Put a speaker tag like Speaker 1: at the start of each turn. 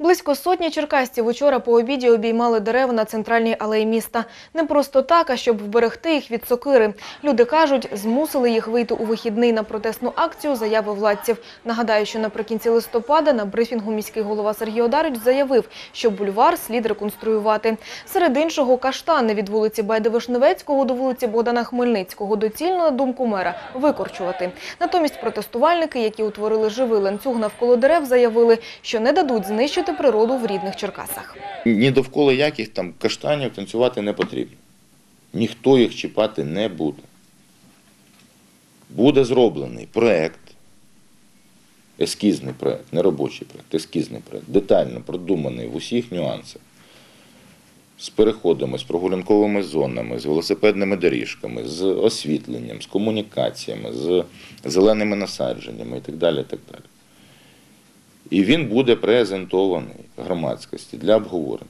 Speaker 1: Близько сотні черкасців учора по обіді обіймали дерева на центральній алеї міста. Не просто так, а щоб вберегти їх від сокири. Люди кажуть, змусили їх вийти у вихідний на протестну акцію заяви владців. Нагадаю, що наприкінці листопада на брифінгу міський голова Сергій Одарич заявив, що бульвар слід реконструювати. Серед іншого, каштани від вулиці Байди-Вишневецького до вулиці Богдана Хмельницького доцільно, на думку мера, викорчувати. Натомість протестувальники, які утворили живий ланцюг навколо дерев, заявили, що не дадуть знищити природу в рідних Черкасах.
Speaker 2: Ні довкола яких там каштанів танцювати не потрібно. Ніхто їх чіпати не буде. Буде зроблений проект, ескізний проект, не робочий проект, ескізний проект, детально продуманий в усіх нюансах. З переходами, з прогулянковими зонами, з велосипедними доріжками, з освітленням, з комунікаціями, з зеленими насадженнями і так далі. І так далі. І він буде презентований громадськості для обговорення.